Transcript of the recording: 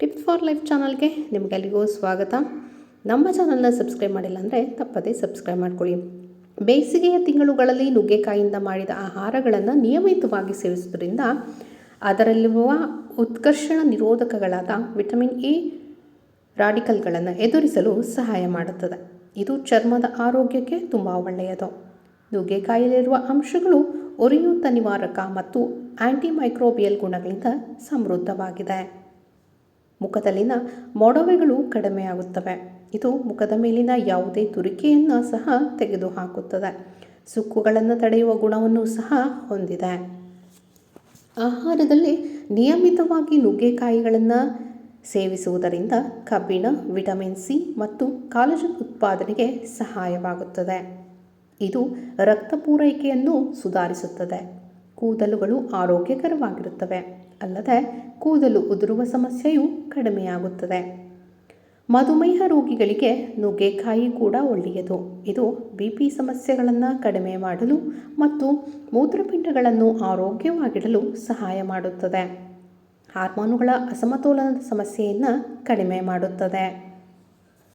Tips for life ಚಾನಲ್ಗೆ ನಿಮಗೆಲ್ಲರಿಗೂ ಸ್ವಾಗತ. ನಮ್ಮ ಚಾನಲ್ನ ಸಬ್ಸ್ಕ್ರೈಬ್ ಮಾಡಿಲ್ಲ ಅಂದರೆ ತಪ್ಪದೇ ಸಬ್ಸ್ಕ್ರೈಬ್ ಮಾಡಿಕೊಳ್ಳಿ. ಬೇಸಿಗೆಯ ತಿಂಗಳುಗಳಲ್ಲಿ ನುಗ್ಗೆಕಾಯಿಯಿಂದ ಮಾಡಿದ ಆಹಾರಗಳನ್ನು ನಿಯಮಿತವಾಗಿ ಸೇವಿಸುವುದರಿಂದ ಅದರಲ್ಲಿರುವ ಉತ್ಕರ್ಷಣ ನಿರೋಧಕಗಳಾದ ವಿಟಮಿನ್ ಎ ರಾಡಿಕಲ್ಗಳನ್ನು ಎದುರಿಸಲು ಸಹಾಯ ಮಾಡುತ್ತದೆ. ಇದು ಚರ್ಮದ ಆರೋಗ್ಯಕ್ಕೆ ತುಂಬ ಒಳ್ಳೆಯದು. ನುಗ್ಗೆಕಾಯಿಯಲ್ಲಿರುವ ಅಂಶಗಳು ಉರಿಯೂತ ನಿವಾರಕ ಮತ್ತು ಆಂಟಿಮೈಕ್ರೋಬಿಯಲ್ ಗುಣಗಳಿಂದ ಸಮೃದ್ಧವಾಗಿದೆ. ಮುಖದಲ್ಲಿನ ಮೊಡವೆಗಳು ಕಡಿಮೆಯಾಗುತ್ತವೆ. ಇದು ಮುಖದ ಮೇಲಿನ ಯಾವುದೇ ತುರಿಕೆಯನ್ನು ಸಹ ತೆಗೆದುಹಾಕುತ್ತದೆ. ಸುಕ್ಕುಗಳನ್ನು ತಡೆಯುವ ಗುಣವನ್ನು ಸಹ ಹೊಂದಿದೆ. ಆಹಾರದಲ್ಲಿ ನಿಯಮಿತವಾಗಿ ನುಗ್ಗೆಕಾಯಿಗಳನ್ನು ಸೇವಿಸುವುದರಿಂದ ಕಬ್ಬಿಣ, ವಿಟಮಿನ್ ಸಿ ಮತ್ತು ಕಾಲಜನ್ ಉತ್ಪಾದನೆಗೆ ಸಹಾಯವಾಗುತ್ತದೆ. ಇದು ರಕ್ತ ಪೂರೈಕೆಯನ್ನು ಸುಧಾರಿಸುತ್ತದೆ. ಕೂದಲುಗಳು ಆರೋಗ್ಯಕರವಾಗಿರುತ್ತವೆ. ಅಲ್ಲದೆ ಕೂದಲು ಉದುರುವ ಸಮಸ್ಯೆಯು ಕಡಿಮೆಯಾಗುತ್ತದೆ. ಮಧುಮೇಹ ರೋಗಿಗಳಿಗೆ ನುಗ್ಗೆಕಾಯಿ ಕೂಡ ಒಳ್ಳೆಯದು. ಇದು ಬಿ ಪಿ ಸಮಸ್ಯೆಗಳನ್ನು ಕಡಿಮೆ ಮಾಡಲು ಮತ್ತು ಮೂತ್ರಪಿಂಡಗಳನ್ನು ಆರೋಗ್ಯವಾಗಿಡಲು ಸಹಾಯ ಮಾಡುತ್ತದೆ. ಹಾರ್ಮೋನುಗಳ ಅಸಮತೋಲನದ ಸಮಸ್ಯೆಯನ್ನು ಕಡಿಮೆ ಮಾಡುತ್ತದೆ.